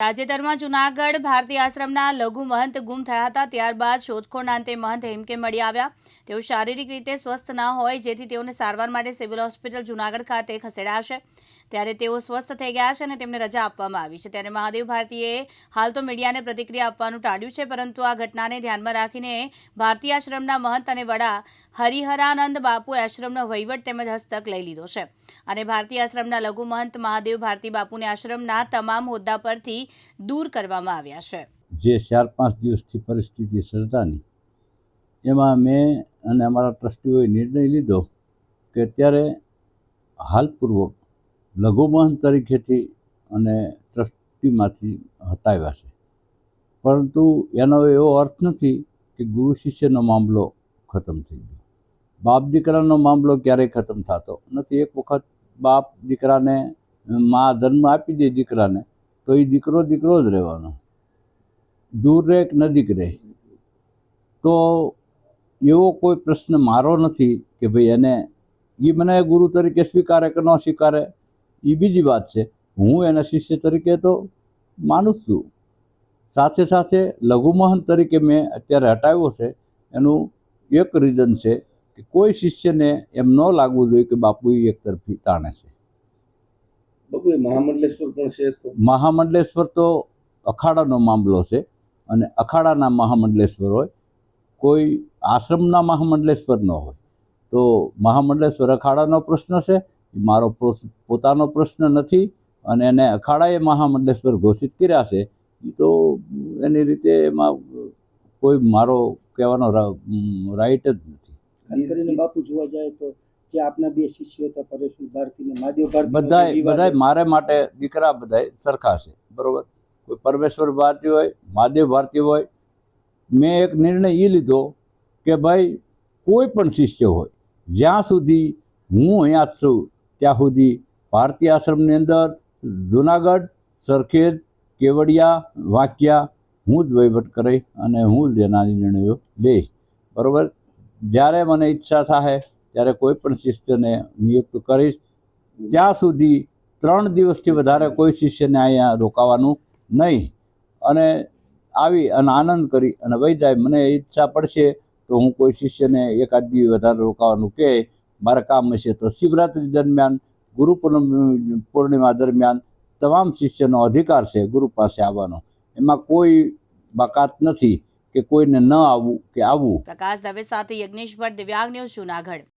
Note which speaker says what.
Speaker 1: તાજેતરમાં જૂનાગઢ ભારતીય આશ્રમના લઘુ મહંત ગુમ થયા હતા. ત્યારબાદ શોધખોળના અંતે મહંત હેમકે મળી આવ્યા. તેઓ શારીરિક રીતે સ્વસ્થ ન હોય, જેથી તેઓને સારવાર માટે સિવિલ હોસ્પિટલ જૂનાગઢ ખાતે ખસેડાશે ત્યારે તેઓ સ્વસ્થ થઈ ગયા છે અને તેમને રજા આપવામાં આવી છે. ત્યારે મહાદેવ ભારતીએ હાલ તો મીડિયાને પ્રતિક્રિયા આપવાનું ટાળ્યું છે, પરંતુ આ ઘટનાને ધ્યાનમાં રાખીને ભારતીય આશ્રમના મહંત અને વડા હરિહરાનંદ બાપુએ આશ્રમનો વહીવટ તેમજ હસ્તક લઈ લીધો છે. અને ભારતીય આશ્રમના લઘુમહંત મહાદેવ ભારતી બાપુને આશ્રમના તમામ હોદ્દા પરથી દૂર કરવામાં આવ્યા છે.
Speaker 2: જે ચાર પાંચ દિવસથી પરિસ્થિતિ સર્જાની. એમાં મેં અને અમારા ટ્રસ્ટીઓએ નિર્ણય લીધો કે અત્યારે હાલપૂર્વક લઘુમહંત તરીકેથી અને ટ્રસ્ટીમાંથી હટાવ્યા છે. પરંતુ એનો એવો અર્થ નથી કે ગુરુ શિષ્યનો મામલો ખતમ થઈ ગયો. બાપ દીકરાનો મામલો ક્યારેય ખતમ થતો નથી. એક વખત બાપ દીકરાને, મા જન્મ આપી દે દીકરાને, તો એ દીકરો દીકરો જ રહેવાનો. દૂર રહે કે નજીક રહે? તો એવો કોઈ પ્રશ્ન મારો નથી કે ભાઈ એને એ મને ગુરુ તરીકે સ્વીકારે કે ન સ્વીકારે? એ બીજી વાત છે. હું એના શિષ્ય તરીકે તો માનું છું. સાથે સાથે લઘુમહન તરીકે મેં અત્યારે હટાવ્યો છે. એનું એક રીઝન છે કે કોઈ શિષ્યને એમ ન લાગવું જોઈએ કે બાપુ એક તરફી તાણે છે.
Speaker 3: બાપુ એ મહામંડલેશ્વર પણ છે તો?
Speaker 2: મહામંડલેશ્વર તો અખાડાનો મામલો છે અને અખાડાના મહામંડલેશ્વર હોય કોઈ આશ્રમના મહામંડલેશ્વર ન હોય. તો મહામંડલેશ્વર અખાડાનો પ્રશ્ન છે એ મારો પોતાનો પ્રશ્ન નથી અને એને અખાડાએ મહામંડલેશ્વર ઘોષિત કર્યા છે એ તો એની રીતે એમાં કોઈ મારો કહેવાનો રાઈટ જ નથી.
Speaker 4: ખાસ કરીને બાપુ જોવા જાય તો જે આપના બે શિષ્યો હતા પરેશ ભારતી ને મહાદેવ ભારતી
Speaker 2: બધાય બધાય મારે માટે દીકરા બધાય સરખા છે બરોબર? કોઈ પરમેશ્વર ભારતી હોય મહાદેવ ભારતી હોય. મેં એક નિર્ણય એ લીધો કે ભાઈ કોઈ પણ શિષ્ય હોય જ્યાં સુધી હું અહીંયા જ છું ત્યાં સુધી ભારતીય આશ્રમની અંદર જુનાગઢ સરખેજ કેવડિયા વાંકિયા હું જ વહીવટ કરી અને હું જ એના નિર્ણયો લઈશ બરોબર? જ્યારે મને ઈચ્છા થાય ત્યારે કોઈ પણ શિષ્યને નિયુક્ત કરીશ. ત્યાં સુધી ત્રણ દિવસથી વધારે કોઈ શિષ્યને અહીંયા રોકાવાનું નહીં. અને આવી અને આનંદ કરી અને વહી જાય. મને ઈચ્છા પડશે તો હું કોઈ શિષ્યને એકાદ દિવસ વધારે રોકાવાનું કહે. મારે કામ હશે તો શિવરાત્રિ દરમિયાન, ગુરુ પૂર્ણિમા દરમિયાન તમામ શિષ્યનો અધિકાર છે ગુરુ પાસે આવવાનો. એમાં કોઈ બાકાત નથી. કે કોઈને ન આવવું કે આવવું.
Speaker 1: પ્રકાશ દવે સાથે યજ્ઞેશ ભટ્ટ દિવ્યાંગ ન્યૂઝ જૂનાગઢ